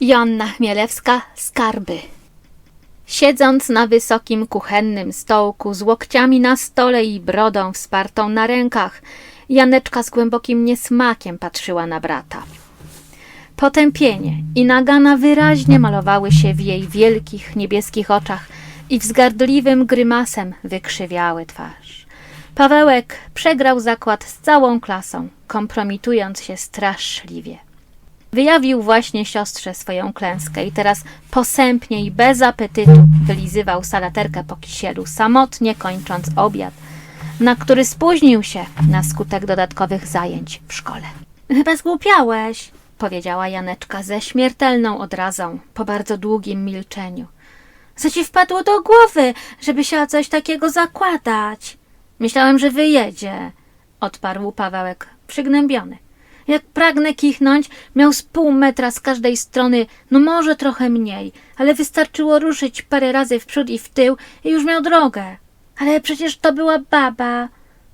Joanna Chmielewska Skarby Siedząc na wysokim kuchennym stołku z łokciami na stole i brodą wspartą na rękach, Janeczka z głębokim niesmakiem patrzyła na brata. Potępienie i nagana wyraźnie malowały się w jej wielkich niebieskich oczach i wzgardliwym grymasem wykrzywiały twarz. Pawełek przegrał zakład z całą klasą, kompromitując się straszliwie. Wyjawił właśnie siostrze swoją klęskę i teraz posępnie i bez apetytu wylizywał salaterkę po kisielu, samotnie kończąc obiad, na który spóźnił się na skutek dodatkowych zajęć w szkole. Chyba zgłupiałeś, powiedziała Janeczka ze śmiertelną odrazą po bardzo długim milczeniu. Co ci wpadło do głowy, żeby się o coś takiego zakładać? Myślałem, że wyjedzie, odparł Pawełek przygnębiony. Jak pragnę kichnąć, miał z pół metra z każdej strony, no może trochę mniej, ale wystarczyło ruszyć parę razy w przód i w tył i już miał drogę. Ale przecież to była baba.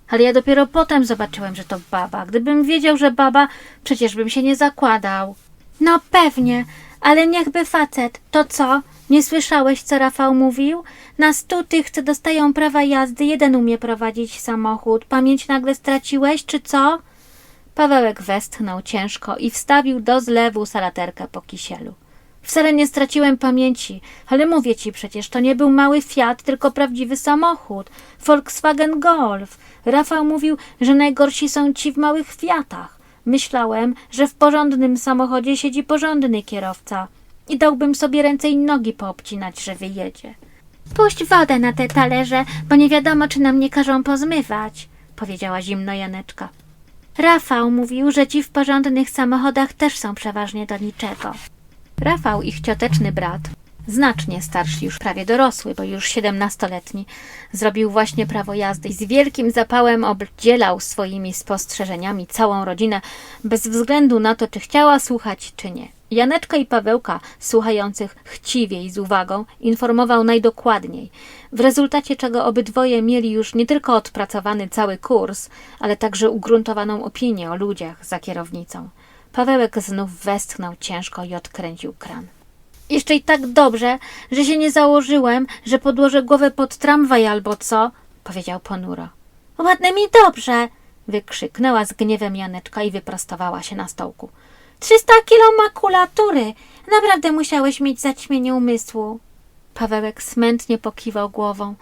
Ale ja dopiero potem zobaczyłem, że to baba. Gdybym wiedział, że baba, przecież bym się nie zakładał. No pewnie, ale niechby facet. To co? Nie słyszałeś, co Rafał mówił? Na stu tych, co dostają prawa jazdy, jeden umie prowadzić samochód. Pamięć nagle straciłeś, czy co? Pawełek westchnął ciężko i wstawił do zlewu salaterkę po kisielu. Wcale nie straciłem pamięci, ale mówię ci przecież, to nie był mały Fiat, tylko prawdziwy samochód. Volkswagen Golf. Rafał mówił, że najgorsi są ci w małych Fiatach. Myślałem, że w porządnym samochodzie siedzi porządny kierowca i dałbym sobie ręce i nogi poobcinać, że wyjedzie. Puść wodę na te talerze, bo nie wiadomo, czy nam nie każą pozmywać, powiedziała zimno Janeczka. Rafał mówił, że ci w porządnych samochodach też są przeważnie do niczego. Rafał, ich cioteczny brat, znacznie starszy, już prawie dorosły, bo już siedemnastoletni, zrobił właśnie prawo jazdy i z wielkim zapałem obdzielał swoimi spostrzeżeniami całą rodzinę, bez względu na to, czy chciała słuchać, czy nie. Janeczka i Pawełka, słuchających chciwie i z uwagą, informował najdokładniej, w rezultacie czego obydwoje mieli już nie tylko odpracowany cały kurs, ale także ugruntowaną opinię o ludziach za kierownicą. Pawełek znów westchnął ciężko i odkręcił kran. Jeszcze i tak dobrze, że się nie założyłem, że podłożę głowę pod tramwaj albo co, powiedział ponuro. Ładne mi dobrze, wykrzyknęła z gniewem Janeczka i wyprostowała się na stołku. Trzysta kilo makulatury! Naprawdę musiałeś mieć zaćmienie umysłu. Pawełek smętnie pokiwał głową.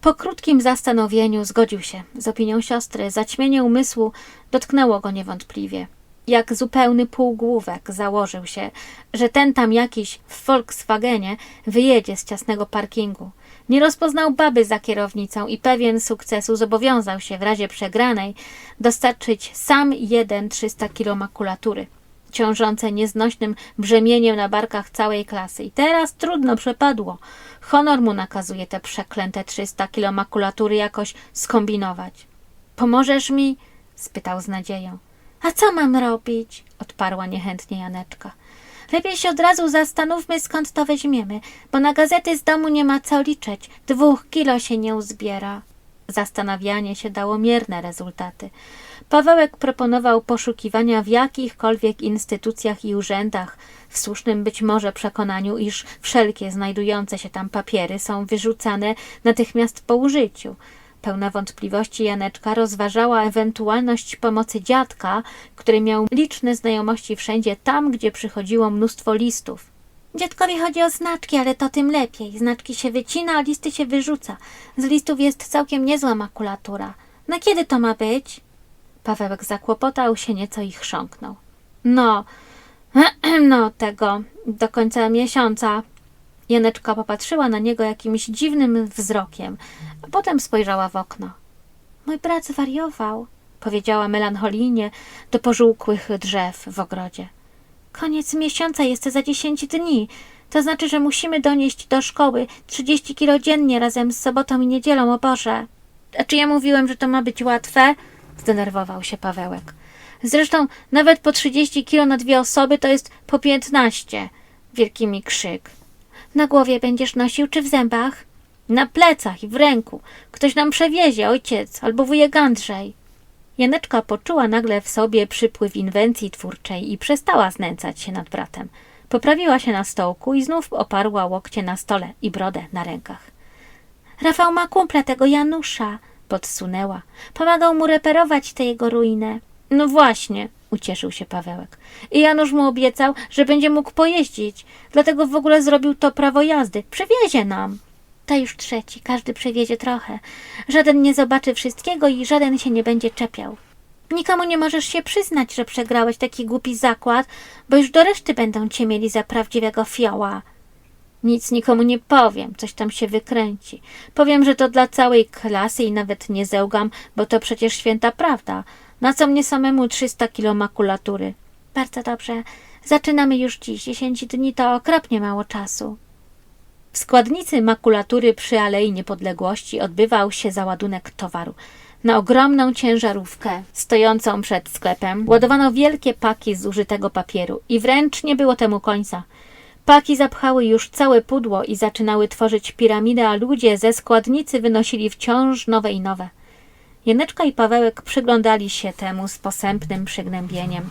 Po krótkim zastanowieniu zgodził się z opinią siostry. Zaćmienie umysłu dotknęło go niewątpliwie. Jak zupełny półgłówek założył się, że ten tam jakiś w Volkswagenie wyjedzie z ciasnego parkingu. Nie rozpoznał baby za kierownicą i pewien sukcesu zobowiązał się w razie przegranej dostarczyć sam jeden 300 kilo makulatury ciążące nieznośnym brzemieniem na barkach całej klasy. I teraz trudno przepadło. Honor mu nakazuje te przeklęte 300 kilo makulatury jakoś skombinować. Pomożesz mi? spytał z nadzieją. A co mam robić? odparła niechętnie Janeczka. Lepiej się od razu zastanówmy, skąd to weźmiemy, bo na gazety z domu nie ma co liczyć. Dwóch kilo się nie uzbiera. Zastanawianie się dało mierne rezultaty. Pawełek proponował poszukiwania w jakichkolwiek instytucjach i urzędach, w słusznym być może przekonaniu, iż wszelkie znajdujące się tam papiery są wyrzucane natychmiast po użyciu. Pełna wątpliwości Janeczka rozważała ewentualność pomocy dziadka, który miał liczne znajomości wszędzie tam, gdzie przychodziło mnóstwo listów. Dziadkowi chodzi o znaczki, ale to tym lepiej. Znaczki się wycina, a listy się wyrzuca. Z listów jest całkiem niezła makulatura. Na kiedy to ma być? Pawełek zakłopotał się nieco i chrząknął. No, no tego, do końca miesiąca. Janeczka popatrzyła na niego jakimś dziwnym wzrokiem, a potem spojrzała w okno. Mój brat zwariował, powiedziała melancholijnie do pożółkłych drzew w ogrodzie. Koniec miesiąca jest za dziesięć dni. To znaczy, że musimy donieść do szkoły trzydzieści kilo dziennie razem z sobotą i niedzielą, o Boże. A czy ja mówiłem, że to ma być łatwe? Zdenerwował się Pawełek. Zresztą nawet po trzydzieści kilo na dwie osoby to jest po piętnaście. Wielki mi krzyk. Na głowie będziesz nosił czy w zębach? Na plecach i w ręku. Ktoś nam przewiezie, ojciec albo wujek Andrzej. Janeczka poczuła nagle w sobie przypływ inwencji twórczej i przestała znęcać się nad bratem. Poprawiła się na stołku i znów oparła łokcie na stole i brodę na rękach. Rafał ma kumpla tego Janusza, podsunęła. Pomagał mu reperować tę jego ruinę. No właśnie, ucieszył się Pawełek. I Janusz mu obiecał, że będzie mógł pojeździć. Dlatego w ogóle zrobił to prawo jazdy. Przewiezie nam. To już trzeci, każdy przewiezie trochę. Żaden nie zobaczy wszystkiego i żaden się nie będzie czepiał. Nikomu nie możesz się przyznać, że przegrałeś taki głupi zakład, bo już do reszty będą cię mieli za prawdziwego fioła. Nic nikomu nie powiem, coś tam się wykręci. Powiem, że to dla całej klasy i nawet nie zełgam, bo to przecież święta prawda. Na co mnie samemu 300 kilo makulatury? Bardzo dobrze. Zaczynamy już dziś. 10 dni to okropnie mało czasu. W składnicy makulatury przy Alei Niepodległości odbywał się załadunek towaru. Na ogromną ciężarówkę stojącą przed sklepem ładowano wielkie paki zużytego papieru i wręcz nie było temu końca. Paki zapchały już całe pudło i zaczynały tworzyć piramidę, a ludzie ze składnicy wynosili wciąż nowe i nowe. Janeczka i Pawełek przyglądali się temu z posępnym przygnębieniem.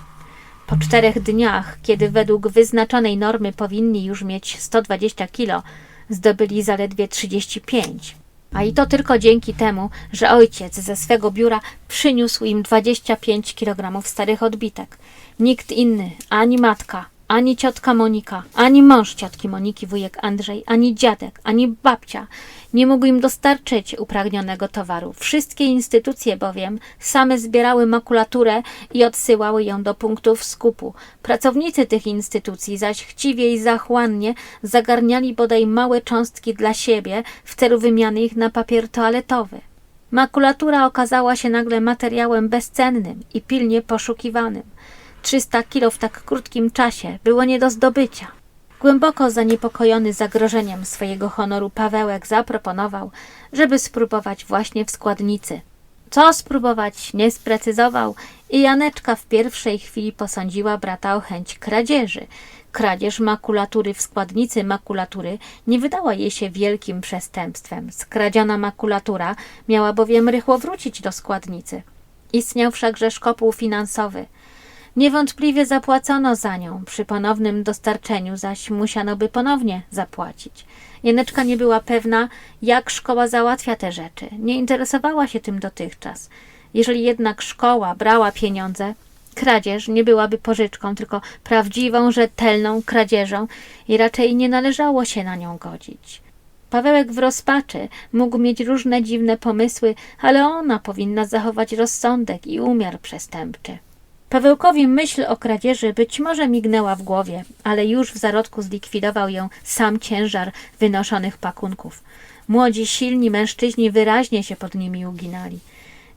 Po czterech dniach, kiedy według wyznaczonej normy powinni już mieć 120 kilo, zdobyli zaledwie 35. A i to tylko dzięki temu, że ojciec ze swego biura przyniósł im 25 kg starych odbitek. Nikt inny, ani matka, ani ciotka Monika, ani mąż ciotki Moniki, wujek Andrzej, ani dziadek, ani babcia nie mógł im dostarczyć upragnionego towaru. Wszystkie instytucje bowiem same zbierały makulaturę i odsyłały ją do punktów skupu. Pracownicy tych instytucji zaś chciwie i zachłannie zagarniali bodaj małe cząstki dla siebie w celu wymiany ich na papier toaletowy. Makulatura okazała się nagle materiałem bezcennym i pilnie poszukiwanym. 300 kilo w tak krótkim czasie było nie do zdobycia. Głęboko zaniepokojony zagrożeniem swojego honoru Pawełek zaproponował, żeby spróbować właśnie w składnicy. Co spróbować nie sprecyzował i Janeczka w pierwszej chwili posądziła brata o chęć kradzieży. Kradzież makulatury w składnicy makulatury nie wydała jej się wielkim przestępstwem. Skradziona makulatura miała bowiem rychło wrócić do składnicy. Istniał wszakże szkopuł finansowy – Niewątpliwie zapłacono za nią, przy ponownym dostarczeniu zaś musiano by ponownie zapłacić. Jeneczka nie była pewna, jak szkoła załatwia te rzeczy. Nie interesowała się tym dotychczas. Jeżeli jednak szkoła brała pieniądze, kradzież nie byłaby pożyczką, tylko prawdziwą, rzetelną kradzieżą i raczej nie należało się na nią godzić. Pawełek w rozpaczy mógł mieć różne dziwne pomysły, ale ona powinna zachować rozsądek i umiar przestępczy. Pawełkowi myśl o kradzieży być może mignęła w głowie, ale już w zarodku zlikwidował ją sam ciężar wynoszonych pakunków. Młodzi, silni mężczyźni wyraźnie się pod nimi uginali.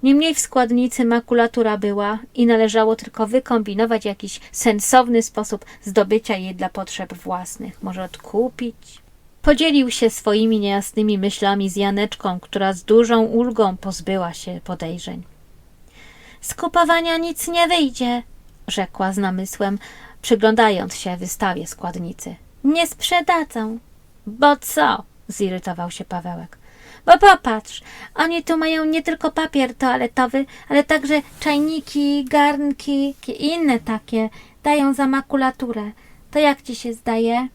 Niemniej w składnicy makulatura była i należało tylko wykombinować jakiś sensowny sposób zdobycia jej dla potrzeb własnych. Może odkupić? Podzielił się swoimi niejasnymi myślami z Janeczką, która z dużą ulgą pozbyła się podejrzeń. Z kupowania nic nie wyjdzie, rzekła z namysłem, przyglądając się wystawie składnicy. Nie sprzedadzą. Bo co? zirytował się Pawełek. Bo popatrz, oni tu mają nie tylko papier toaletowy, ale także czajniki, garnki i inne takie. Dają za makulaturę. To jak ci się zdaje?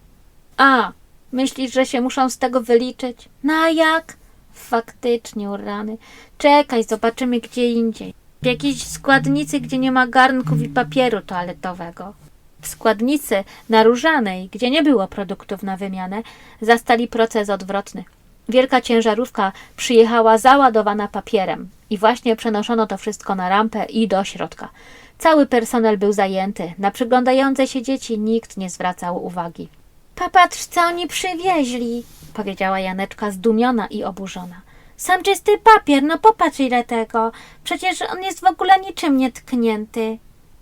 A, myślisz, że się muszą z tego wyliczyć? No a jak? Faktycznie, rany. Czekaj, zobaczymy gdzie indziej. W jakiejś składnicy, gdzie nie ma garnków i papieru toaletowego. W składnicy naróżanej, gdzie nie było produktów na wymianę, zastali proces odwrotny. Wielka ciężarówka przyjechała załadowana papierem i właśnie przenoszono to wszystko na rampę i do środka. Cały personel był zajęty. Na przyglądające się dzieci nikt nie zwracał uwagi. Popatrz, co oni przywieźli, powiedziała Janeczka zdumiona i oburzona. Sam czysty papier, no popatrz ile tego. Przecież on jest w ogóle niczym nie tknięty.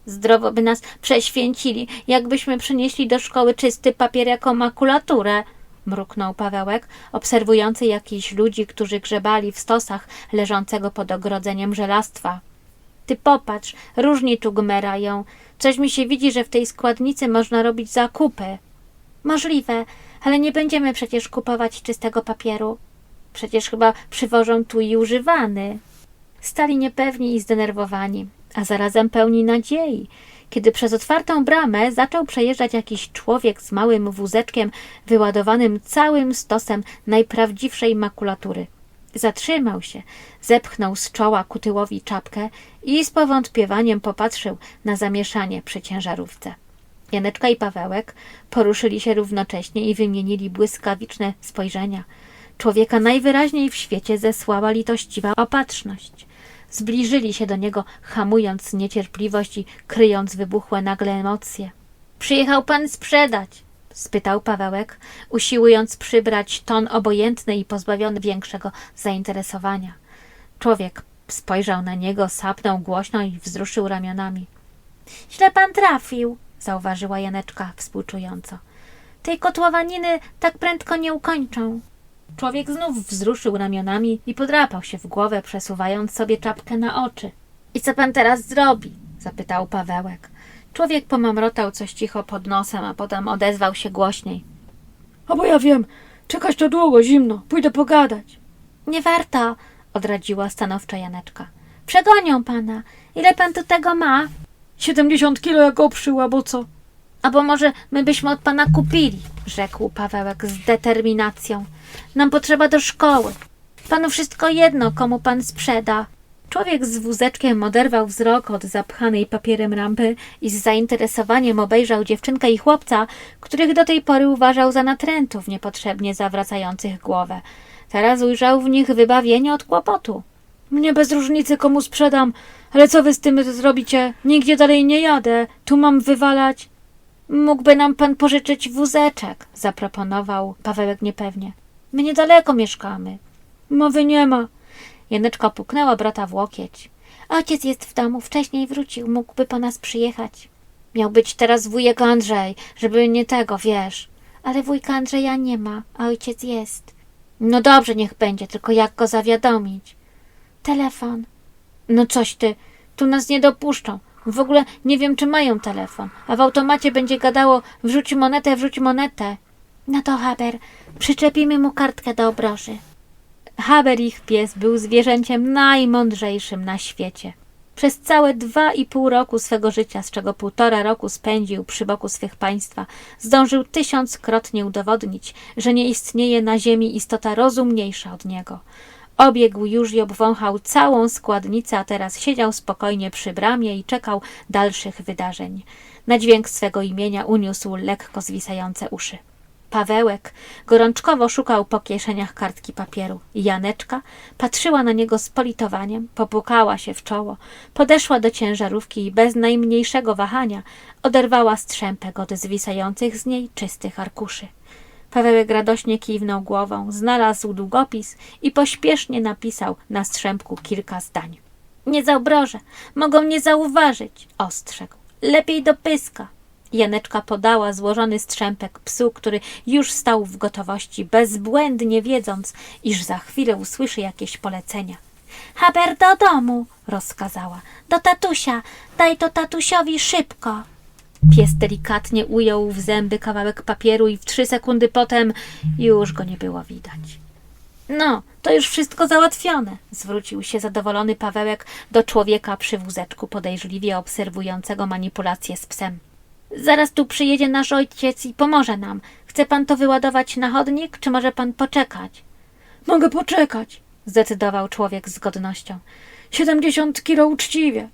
Zdrowo by nas prześwięcili, jakbyśmy przynieśli do szkoły czysty papier jako makulaturę, mruknął Pawełek, obserwujący jakichś ludzi, którzy grzebali w stosach leżącego pod ogrodzeniem żelastwa. Ty popatrz, różni tu gmerają. Coś mi się widzi, że w tej składnicy można robić zakupy. Możliwe, ale nie będziemy przecież kupować czystego papieru. Przecież chyba przywożą tu i używany. Stali niepewni i zdenerwowani, a zarazem pełni nadziei. kiedy przez otwartą bramę zaczął przejeżdżać jakiś człowiek z małym wózeczkiem wyładowanym całym stosem najprawdziwszej makulatury. Zatrzymał się, zepchnął z czoła ku tyłowi czapkę i z powątpiewaniem popatrzył na zamieszanie przy ciężarówce. Janeczka i Pawełek poruszyli się równocześnie i wymienili błyskawiczne spojrzenia. Człowieka najwyraźniej w świecie zesłała litościwa opatrzność. Zbliżyli się do niego, hamując niecierpliwość i kryjąc wybuchłe nagle emocje. Przyjechał pan sprzedać? spytał Pawełek, usiłując przybrać ton obojętny i pozbawiony większego zainteresowania. Człowiek spojrzał na niego, sapnął głośno i wzruszył ramionami. Źle pan trafił, zauważyła Janeczka współczująco. Tej kotłowaniny tak prędko nie ukończą. Człowiek znów wzruszył ramionami i podrapał się w głowę, przesuwając sobie czapkę na oczy. I co pan teraz zrobi? zapytał Pawełek. Człowiek pomamrotał coś cicho pod nosem, a potem odezwał się głośniej. A bo ja wiem, czekać to długo, zimno, pójdę pogadać. Nie warto, odradziła stanowczo Janeczka. Przegonią pana. Ile pan tu tego ma? Siedemdziesiąt kilo jak oprzył, albo co? Albo może my byśmy od pana kupili, rzekł Pawełek z determinacją. Nam potrzeba do szkoły. Panu wszystko jedno, komu pan sprzeda. Człowiek z wózeczkiem oderwał wzrok od zapchanej papierem rampy i z zainteresowaniem obejrzał dziewczynkę i chłopca, których do tej pory uważał za natrętów niepotrzebnie zawracających głowę. Teraz ujrzał w nich wybawienie od kłopotu. Mnie bez różnicy komu sprzedam, ale co wy z tym zrobicie? Nigdzie dalej nie jadę, tu mam wywalać. Mógłby nam pan pożyczyć wózeczek, zaproponował Pawełek niepewnie. My niedaleko mieszkamy. Mowy nie ma. Janeczka puknęła brata w łokieć. Ojciec jest w domu, wcześniej wrócił, mógłby po nas przyjechać. Miał być teraz wujek Andrzej, żeby nie tego, wiesz. Ale wujka Andrzeja nie ma, a ojciec jest. No dobrze, niech będzie, tylko jak go zawiadomić? Telefon. No coś ty, tu nas nie dopuszczą. W ogóle nie wiem, czy mają telefon, a w automacie będzie gadało wrzuć monetę, wrzuć monetę. No to Haber, przyczepimy mu kartkę do obroży. Haber ich pies był zwierzęciem najmądrzejszym na świecie. Przez całe dwa i pół roku swego życia, z czego półtora roku spędził przy boku swych państwa, zdążył tysiąckrotnie udowodnić, że nie istnieje na ziemi istota rozumniejsza od niego. Obiegł już i obwąchał całą składnicę, a teraz siedział spokojnie przy bramie i czekał dalszych wydarzeń. Na dźwięk swego imienia uniósł lekko zwisające uszy. Pawełek gorączkowo szukał po kieszeniach kartki papieru. Janeczka patrzyła na niego z politowaniem, popukała się w czoło, podeszła do ciężarówki i bez najmniejszego wahania oderwała strzępek od zwisających z niej czystych arkuszy. Pawełek radośnie kiwnął głową, znalazł długopis i pośpiesznie napisał na strzępku kilka zdań. Nie zaobrożę, mogą nie zauważyć, ostrzegł. Lepiej do pyska. Janeczka podała złożony strzępek psu, który już stał w gotowości, bezbłędnie wiedząc, iż za chwilę usłyszy jakieś polecenia. Haber do domu, rozkazała. Do tatusia, daj to tatusiowi szybko. Pies delikatnie ujął w zęby kawałek papieru i w trzy sekundy potem już go nie było widać. No, to już wszystko załatwione, zwrócił się zadowolony Pawełek do człowieka przy wózeczku podejrzliwie obserwującego manipulacje z psem. Zaraz tu przyjedzie nasz ojciec i pomoże nam. Chce pan to wyładować na chodnik, czy może pan poczekać? Mogę poczekać. Zdecydował człowiek z godnością. Siedemdziesiąt kilo uczciwie.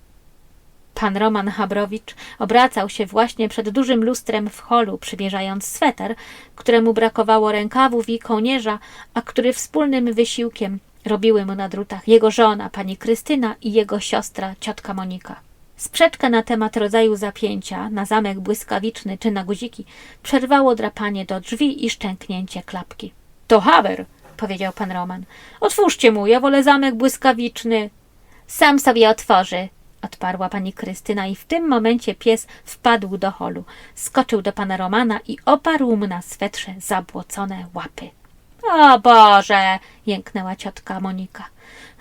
Pan Roman Habrowicz obracał się właśnie przed dużym lustrem w holu, przymierzając sweter, któremu brakowało rękawów i kołnierza, a który wspólnym wysiłkiem robiły mu na drutach jego żona, pani Krystyna i jego siostra, ciotka Monika. Sprzeczkę na temat rodzaju zapięcia na zamek błyskawiczny czy na guziki przerwało drapanie do drzwi i szczęknięcie klapki. To Haber, Powiedział pan Roman. otwórzcie mu, ja wolę zamek błyskawiczny. Sam sobie otworzy, odparła pani Krystyna i w tym momencie pies wpadł do holu, skoczył do pana Romana i oparł mu na swetrze zabłocone łapy. O Boże! jęknęła ciotka Monika.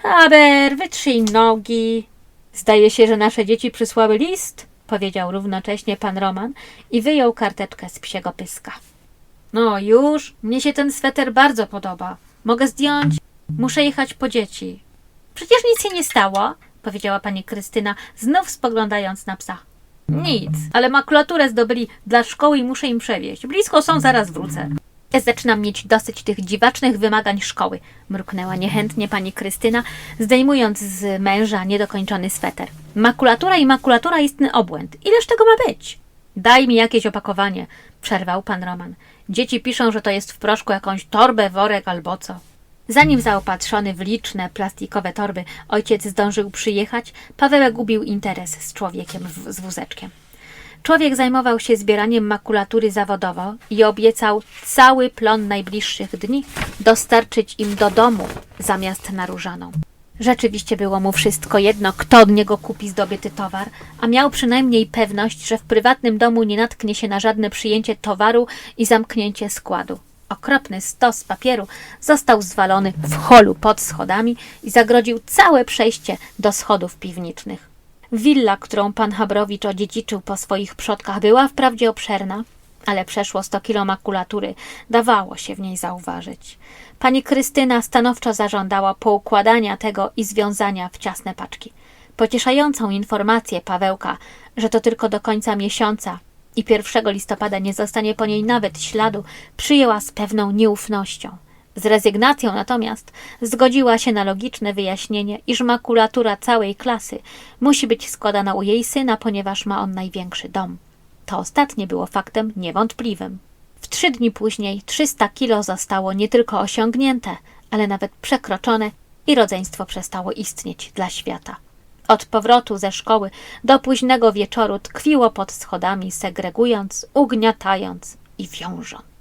Aber, wytrzyj nogi. Zdaje się, że nasze dzieci przysłały list, powiedział równocześnie pan Roman i wyjął karteczkę z psiego pyska. No już, mnie się ten sweter bardzo podoba. Mogę zdjąć? Muszę jechać po dzieci. Przecież nic się nie stało, powiedziała pani Krystyna, znów spoglądając na psa. Nic, ale makulaturę zdobyli dla szkoły i muszę im przewieźć. Blisko są, zaraz wrócę. Zaczynam mieć dosyć tych dziwacznych wymagań szkoły, mruknęła niechętnie pani Krystyna, zdejmując z męża niedokończony sweter. Makulatura i makulatura istny obłęd. Ileż tego ma być? Daj mi jakieś opakowanie, przerwał pan Roman. Dzieci piszą, że to jest w proszku jakąś torbę, worek albo co. Zanim zaopatrzony w liczne plastikowe torby ojciec zdążył przyjechać, Pawełek gubił interes z człowiekiem w, z wózeczkiem. Człowiek zajmował się zbieraniem makulatury zawodowo i obiecał cały plon najbliższych dni dostarczyć im do domu zamiast na różaną. Rzeczywiście było mu wszystko jedno, kto od niego kupi zdobyty towar, a miał przynajmniej pewność, że w prywatnym domu nie natknie się na żadne przyjęcie towaru i zamknięcie składu. Okropny stos papieru został zwalony w holu pod schodami i zagrodził całe przejście do schodów piwniczych. Willa, którą pan Habrowicz odziedziczył po swoich przodkach, była wprawdzie obszerna, ale przeszło sto kilo makulatury dawało się w niej zauważyć. Pani Krystyna stanowczo zażądała poukładania tego i związania w ciasne paczki. Pocieszającą informację Pawełka, że to tylko do końca miesiąca i 1 listopada nie zostanie po niej nawet śladu, przyjęła z pewną nieufnością. Z rezygnacją natomiast zgodziła się na logiczne wyjaśnienie, iż makulatura całej klasy musi być składana u jej syna, ponieważ ma on największy dom. To ostatnie było faktem niewątpliwym. W trzy dni później 300 kilo zostało nie tylko osiągnięte, ale nawet przekroczone i rodzeństwo przestało istnieć dla świata. Od powrotu ze szkoły do późnego wieczoru tkwiło pod schodami, segregując, ugniatając i wiążąc.